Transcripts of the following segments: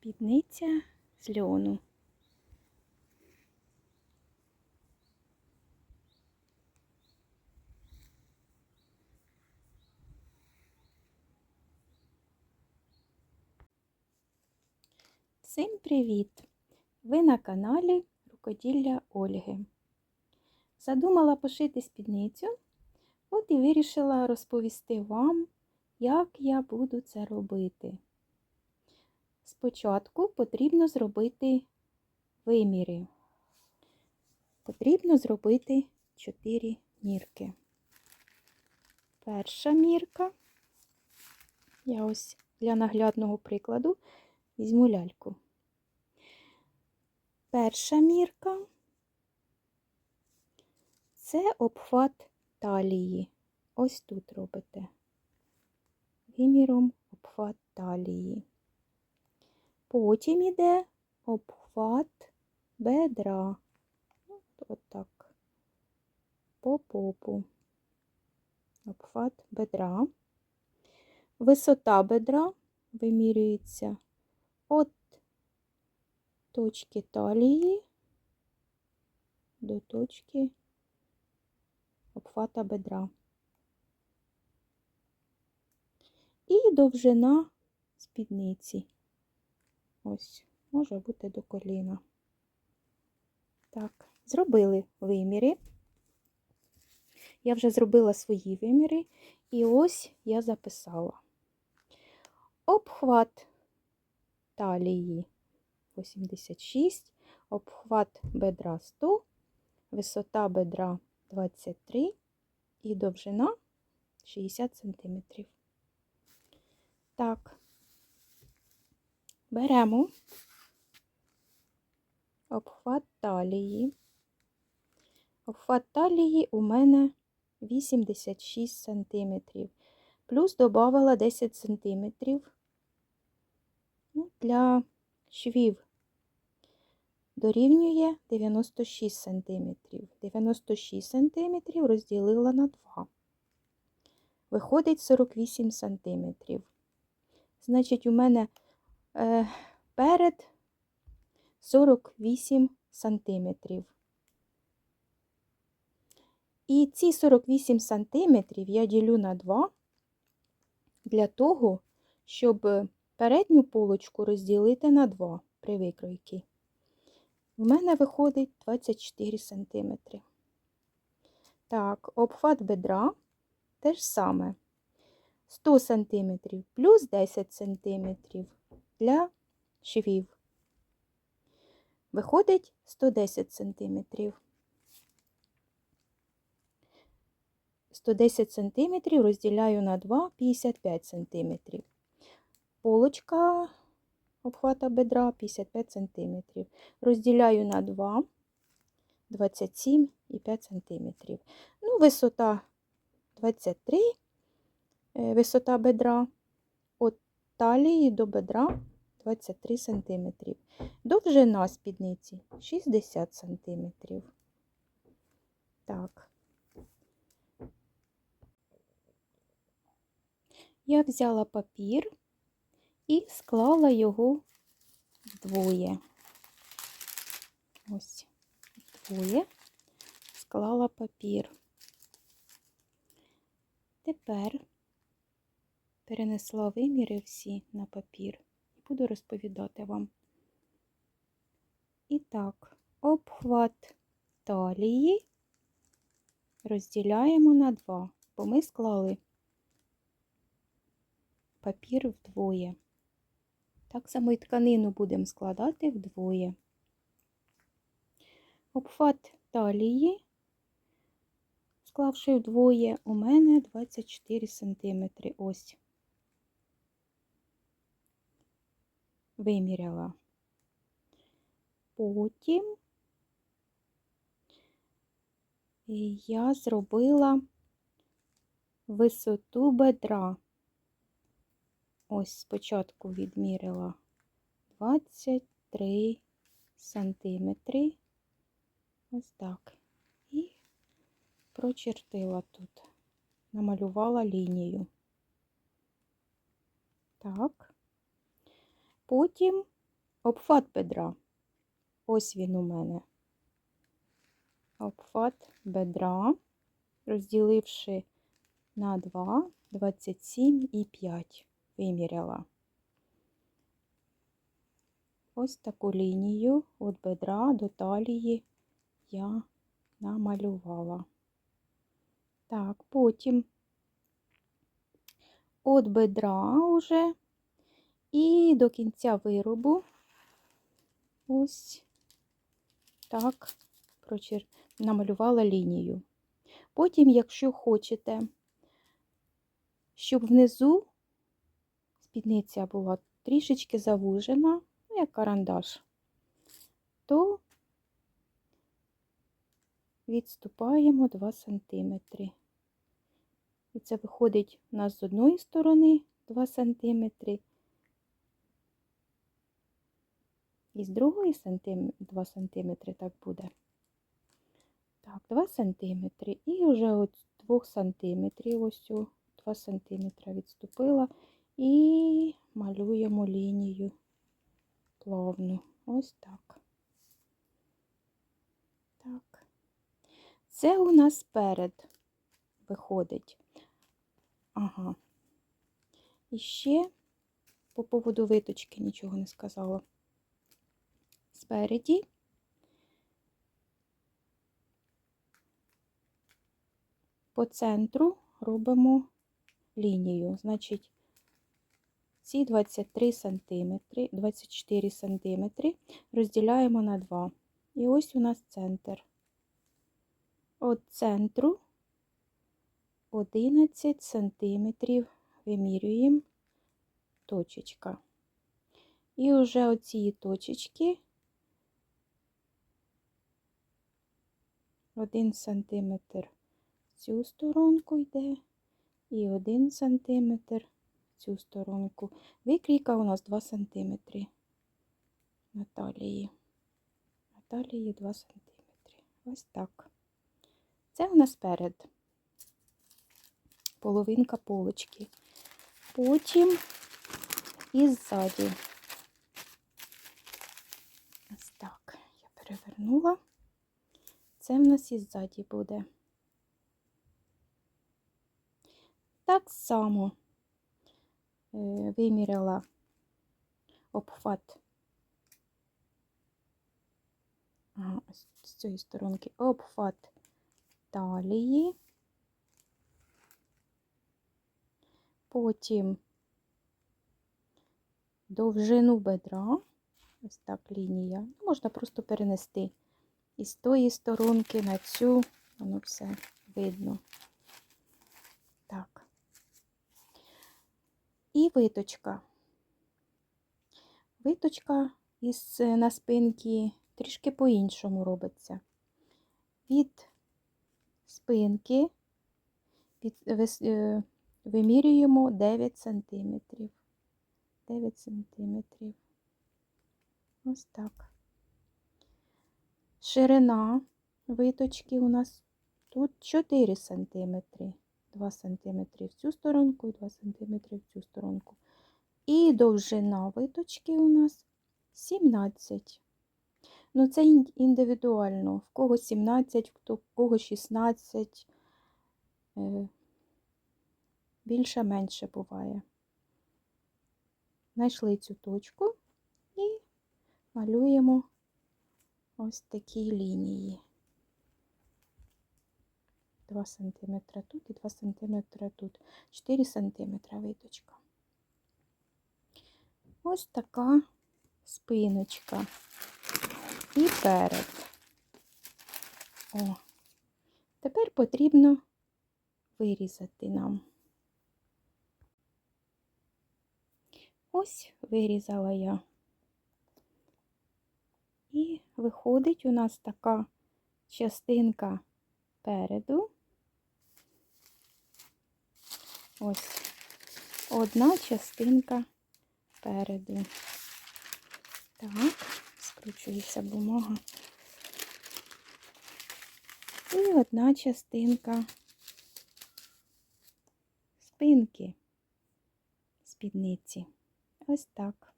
Спідниця з льону. Всім привіт! Ви на каналі Рукоділля Ольги. Задумала пошити спідницю, от і вирішила розповісти вам, як я буду це робити. Спочатку потрібно зробити виміри. Потрібно зробити 4 мірки. Перша мірка, я ось для наглядного прикладу візьму ляльку. Перша мірка це обхват талії. Ось тут робите виміром обхват талії. Потім іде обхват бедра. От так. По попу. Обхват бедра. Висота бедра вимірюється від точки талії до точки обхвата бедра. І довжина спідниці. Ось, може бути до коліна. Так, зробили виміри. Я вже зробила свої виміри, і ось я записала. Обхват талії 86, обхват бедра 100, висота бедра 23 і довжина 60 см. Так, беремо обхват талії. Обхват талії у мене 86 см. Плюс додавала 10 см для швів. Дорівнює 96 см. 96 см розділила на 2. Виходить 48 см. Значить, у мене перед 48 сантиметрів. І ці 48 сантиметрів я ділю на 2 для того, щоб передню полочку розділити на 2 при викройці. В мене виходить 24 сантиметри. Так, обхват бедра теж саме. 100 см плюс 10 см для швів. Виходить 110 см. 110 см розділяю на 2 55 см. Полочка обхвата бедра 55 см. Розділяю на 2 27,5 см. Ну, висота 23 висота бедра від талії до бедра 23 см. Довжина спідниці 60 см. Так. Я взяла папір і склала його вдвоє. Ось, вдвоє склала папір. Тепер перенесла виміри всі на папір буду розповідати вам. І так, обхват талії розділяємо на два, бо ми склали папір вдвоє. Так само і тканину будемо складати вдвоє. Обхват талії, склавши вдвоє, у мене 24 см. Ось. Виміряла. Потім я зробила висоту бедра. Ось спочатку відміряла 23 сантиметри. Ось так. І прочертила тут, намалювала лінію. Так. Потім обхват бедра. Ось він у мене. Обхват бедра, розділивши на 2, 27 і 5 виміряла. Ось таку лінію від бедра до талії я намалювала. Так, потім від бедра уже і до кінця виробу ось так прочер... намалювала лінію. Потім, якщо хочете, щоб внизу спідниця була трішечки завужена, ну, як карандаш, то відступаємо 2 см. І це виходить у нас з одної сторони 2 см, і з другої сантим... 2 см так буде. Так, 2 см. І вже от 2 см, ось о, 2 см відступила і малюємо лінію плавну. Ось так. Так. Це у нас сперед виходить. Ага. І ще по поводу виточки нічого не сказала. Спереді по центру робимо лінію. Значить, ці 23 см, 24 см розділяємо на 2. І ось у нас центр. От центру 11 см вимірюємо точечка. І вже оці точечки 1 см цю сторонку йде, і 1 см в цю сторонку. Викрійка у нас 2 см на талії. На талії 2 см. Ось так. Це у нас перед половинка полочки. Потім і ззаді. Ось так, я перевернула. Це в нас і ззаді буде. Так само е, виміряла обхват. З цієї сторонки обхват талії. Потім довжину бедра, ось так лінія. Можна просто перенести і з тої сторонки на цю, воно все видно. Так. І виточка. Виточка із на спинки трішки по-іншому робиться. Від спинки від, е, вимірюємо 9 сантиметрів. 9 сантиметрів. Ось так. Ширина виточки у нас тут 4 сантиметри. 2 сантиметри в цю сторонку і 2 сантиметри в цю сторонку. І довжина виточки у нас 17. Ну, це індивідуально. В кого 17, в кого 16. Е, більше-менше буває. Знайшли цю точку і малюємо ось такі лінії. 2 см тут і 2 см тут, 4 см виточка. Ось така спиночка і перед. О, тепер потрібно вирізати нам. Ось вирізала я. І виходить у нас така частинка переду. Ось одна частинка переду. Так, скручується бумага. І одна частинка спинки спідниці. Ось так.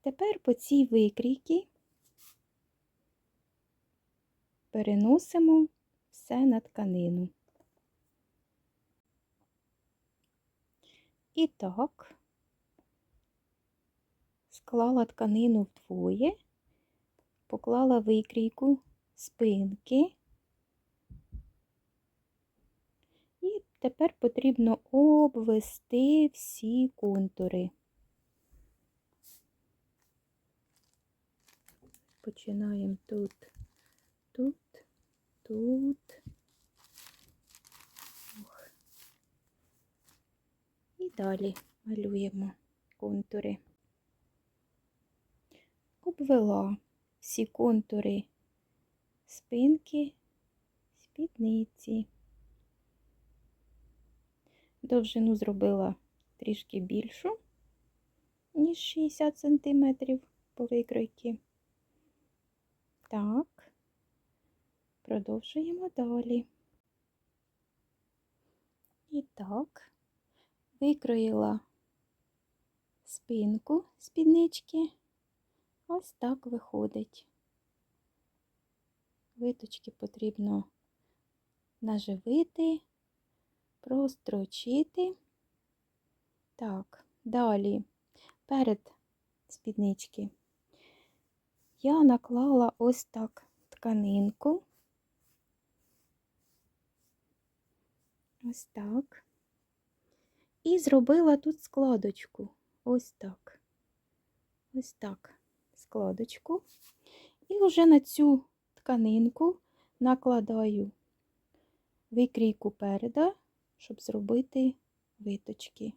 Тепер по цій викрійці переносимо все на тканину. І так, склала тканину вдвоє, поклала викрійку спинки. І тепер потрібно обвести всі контури. Починаємо тут, тут, тут. Ох. І далі малюємо контури. Обвела всі контури спинки, спідниці. Довжину зробила трішки більшу, ніж 60 см по викройці. Так, продовжуємо далі. І так, викроїла спинку спіднички. Ось так виходить. Виточки потрібно наживити, прострочити. Так, далі перед спіднички я наклала ось так тканинку. Ось так. І зробила тут складочку. Ось так. Ось так складочку. І вже на цю тканинку накладаю викрійку переда, щоб зробити виточки.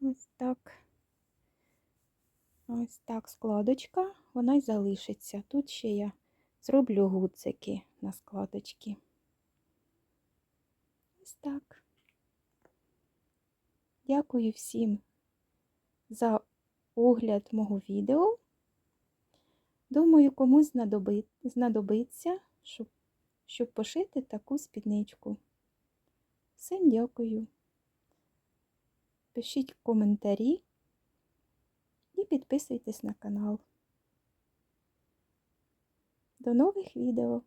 Ось так. Ось так складочка, вона й залишиться. Тут ще я зроблю гудзики на складочки. Ось так. Дякую всім за огляд мого відео. Думаю, комусь знадобиться, щоб, щоб пошити таку спідничку. Всім дякую. Пишіть коментарі і підписуйтесь на канал. До нових відео!